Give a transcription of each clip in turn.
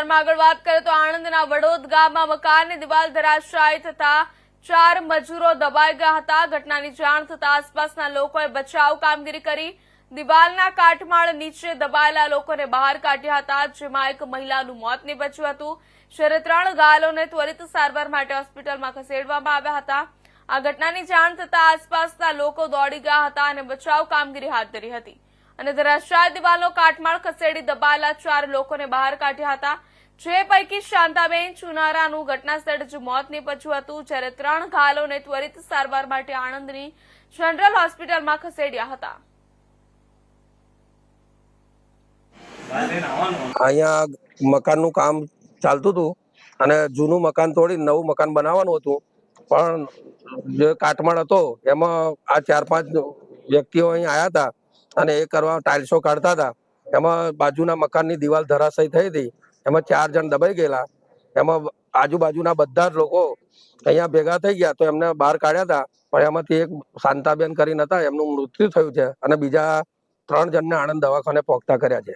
સમાચારમાં આગળ વાત કરીએ તો આણંદના વડોદ ગામમાં મકાનની દિવાલ ધરાશાયી થતા ચાર મજૂરો દબાઈ ગયા હતા. ઘટનાની જાણ થતા આસપાસના લોકોએ બચાવ કામગીરી કરી દિવાલના કાટમાળ નીચે દબાયેલા લોકોને બહાર કાઢ્યા હતા, જેમાં એક મહિલાનું મોત નીપજ્યું હતું. જ્યારે ત્રણ ઘાયલોને ત્વરિત સારવાર માટે હોસ્પિટલમાં ખસેડવામાં આવ્યા હતા. આ ઘટનાની જાણ થતા આસપાસના લોકો દોડી ગયા હતા અને બચાવ કામગીરી હાથ ધરી હતી. અને ધરાશાય દિવાલનો કાટમાળ ખસેડી દબાયેલા ચાર લોકોને બહાર કાઢ્યા હતા. જે પૈકી શાંતાબેન ચુનારાનું ઘટના સ્થળે જ મોત નીપજ્યું હતું, જ્યારે ત્રણ ઘાયલોને ત્વરિત સારવાર માટે આણંદની જનરલ હોસ્પિટલમાં ખસેડ્યા હતા. અહીંયા મકાનનું કામ ચાલતું હતું અને જૂનું મકાન તોડી નવું મકાન બનાવવાનું હતું. પણ જે કાટમાળ હતો, એમાં આ ચાર પાંચ વ્યક્તિઓ અહીં આવ્યા હતા અને એ કરવા ટાઇલ્સો કાઢતા હતા. એમાં બાજુના મકાનની દિવાલ ધરાશય થઈ હતી. એમાં ચાર જણ દબાઈ ગયેલા. એમાં આજુબાજુના બધા જ લોકો અહીંયા ભેગા થઈ ગયા તો એમને બહાર કાઢ્યા હતા. પણ એમાંથી એક શાંતાબેન કરીને હતા એમનું મૃત્યુ થયું છે અને બીજા ત્રણ જણને આણંદ દવાખાને પહોંચતા કર્યા છે.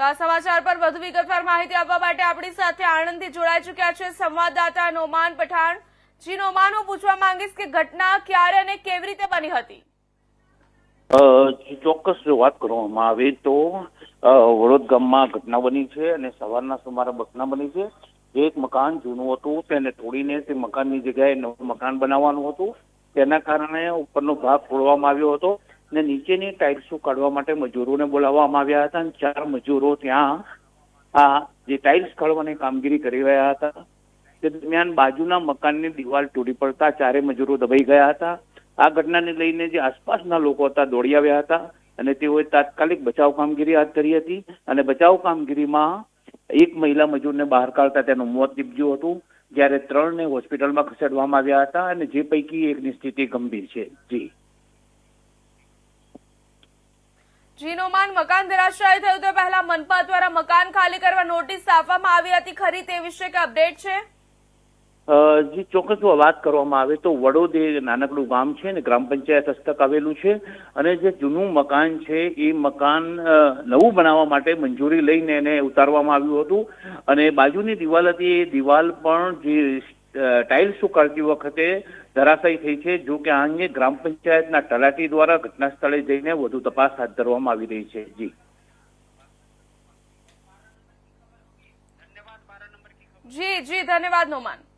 તો આ સમાચાર પર વધુ વિગતવાર માહિતી આપવા માટે આપણી સાથે આણંદથી જોડાઈ ચૂક્યા છે સંવાદદાતા નોમાન પઠાણ. જી નોમાન, હું પૂછવા માંગીશ કે ઘટના ક્યારે અને કેવી રીતે બની હતી? ચોક્કસ જો વાત કરવામાં આવે તો વડોદ ગામમાં ઘટના બની છે અને સવારના સુમારે ઘટના બની છે. એક મકાન જૂનું હતું, તેને તોડીને તે મકાનની જગ્યાએ નવું મકાન બનાવવાનું હતું. તેના કારણે ઉપરનો ભાગ ફોડવામાં આવ્યો હતો. અને નીચેની ટાઇલ્સો કાઢવા માટે મજૂરોને બોલાવવામાં આવ્યા હતા અને ચાર મજૂરો ત્યાં આ જે ટાઇલ્સ કાઢવાની કામગીરી કરી રહ્યા હતા. તે દરમિયાન બાજુના મકાનની દિવાલ તૂટી પડતા ચારે મજૂરો દબાઈ ગયા હતા. આ ઘટનાને લઈને જે આસપાસના લોકો હતા દોડી આવ્યા હતા અને તેઓએ તાત્કાલિક બચાવ કામગીરી હાથ ધરી હતી અને બચાવ કામગીરીમાં એક મહિલા મજૂરને બહાર કાઢતા તેનું મોત નીપજ્યું હતું, જ્યારે ત્રણને હોસ્પિટલમાં ખસેડવામાં આવ્યા હતા અને જે પૈકી એકની સ્થિતિ ગંભીર છે. જી. જી માન મકાન ધરાશાય થયું તે પહેલા મનપા દ્વારા મકાન ખાલી કરવા નોટિસ આપવામાં આવી હતી. ખરી તે વિશે કે અપડેટ છે? જે, ચોક્કસ વાત કરવામાં આવે તો વડોદ નાનકડું ગામ છે ને ગ્રામ પંચાયત હસ્તક આવેલું છે અને જે જૂનું મકાન છે એ મકાન નવું બનાવવા માટે મંજૂરી લઈને એને ઉતારવામાં આવ્યું હતું. અને બાજુની દિવાલ હતી, એ દિવાલ પણ જે ટાઇલ્સ ઉકાળતી વખતે ધરાશાયી થઈ છે. જો કે આ અંગે ગ્રામ પંચાયતના તલાટી દ્વારા ઘટના સ્થળે જઈને વધુ તપાસ હાથ ધરવામાં આવી રહી છે. જી. જી જી, ધન્યવાદ, નોમાન.